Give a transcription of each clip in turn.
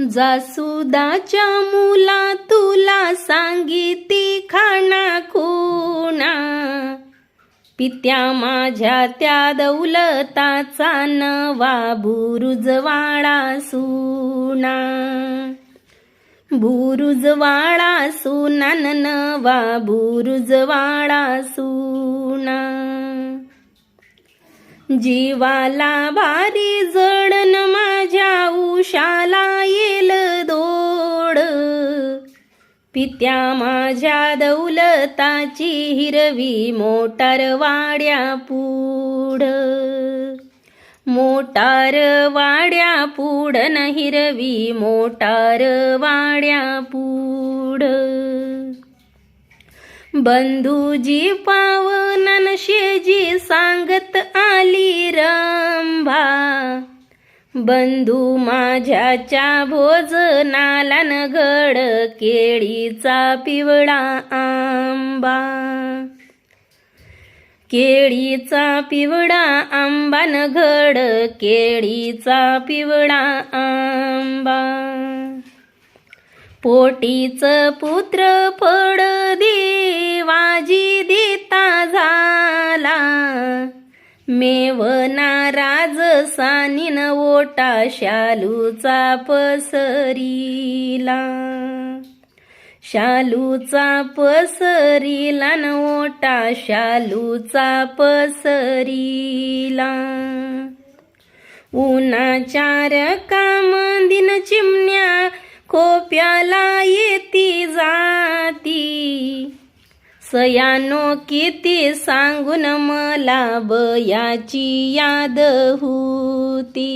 जासुदाच्या मुला तुला सांगिती खाणा खुणा पित्या माझ्या त्या दौलताचा नवा बुरुजवाळा सुना. बुरुजवाळा सुना न नवा बुरुजवाळा सुना. जीवाला भारी जडन माझ्या उशाला येल दोड. पित्या माझ्या दौलताची हिरवी मोटार वाड्या पुढ मोटार वाड्या पुढ न हिरवी मोटार वाड्या पुढ बंधूजी पावनन शेजी सांगत आ बंधू माझ्याच्या भोजनाला न केळीचा पिवळा आंबा. केळीचा पिवळा आंबा नगड केळीचा पिवळा आंबा. पोटीचं पुत्र फड मेवनाराज सानीन ओटा शालूचा पसरीला शालूचा पसरीला न ओटा शालूचा पसरीला उन्हाचार कामंदिन चिमण्या खोप्याला सयानो किती सांगून मला बयाची याद होती.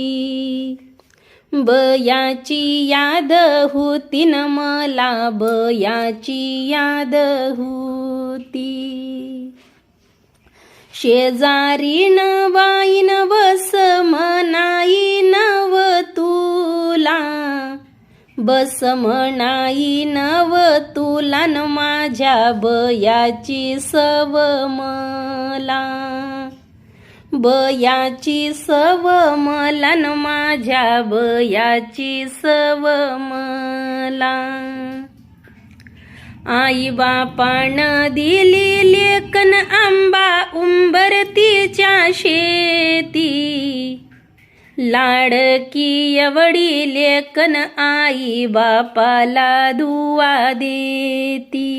बयाची याद होती न मला बयाची याद होती. शेजारी न बाईन बस मनाई ना बस म्हणाई नव तुला न माझ्या बयाची सव मला. बयाची सव मला न माझ्या बयाची सव मला. आई बापान दिली लेकन आंबा उंबरतीच्या शेती. लाडकी एवढी लेकन आई बापाला दुवा देती.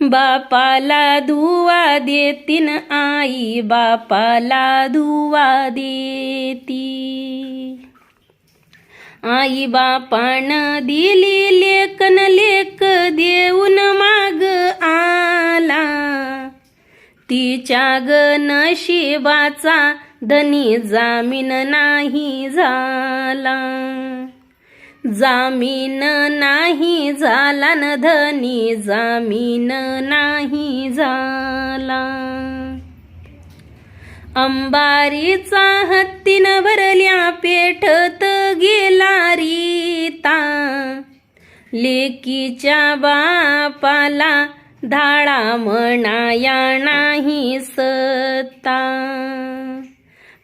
बापाला दुवा देतीन आई बापाला दुवा देती. आई बापान दिली लेकन लेक देऊन माग आला. तिच्या ग नशिबाचा धनी जामीन नाही झाला. जामीन नाही झाला न धनी जामीन नाही झाला. अंबारीचा हत्तीन भरल्या पेठत गेला रीता. लेकीच्या बापाला धाडा म्हणाया नाही सत्ता.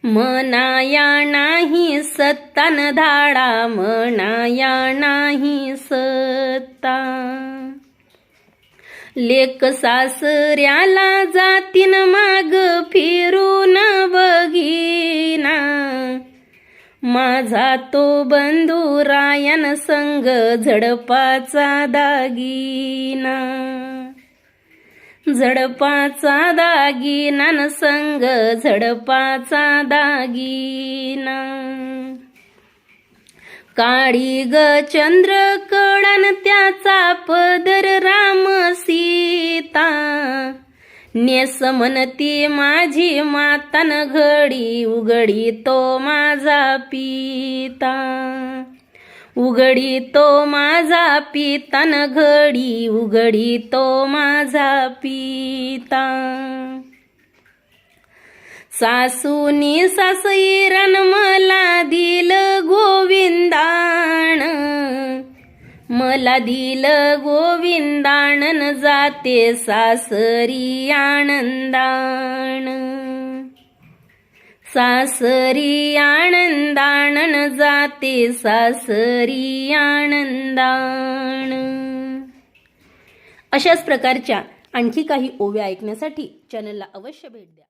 मनाया नाही सत्ता न धाडा मनाया नाही सत्ता. लेक सासऱ्याला जातीन माग फिरून बघीना. माझा तो बंधू रायन संग झडपाचा दागिना. झडपाचा दागिना संग झडपाचा दागिना. काळी ग चंद्र कडन त्याचा पदर राम सीता. नेस म्हणती माझी मातन घडी उघडी तो माझा पिता. उघडी तो माझा पिता न घडी उघडी तो माझा पिता. सासूनी सासईरन मला दिल गोविंदाण. मला दिल गोविंदाणन जाते सासरी आनंदाण. सासरी आनंदाणन जाते सासरी आनंदाण. अशाच प्रकारच्या आणखी काही ओव्या ऐकण्यासाठी चॅनलला अवश्य भेट द्या.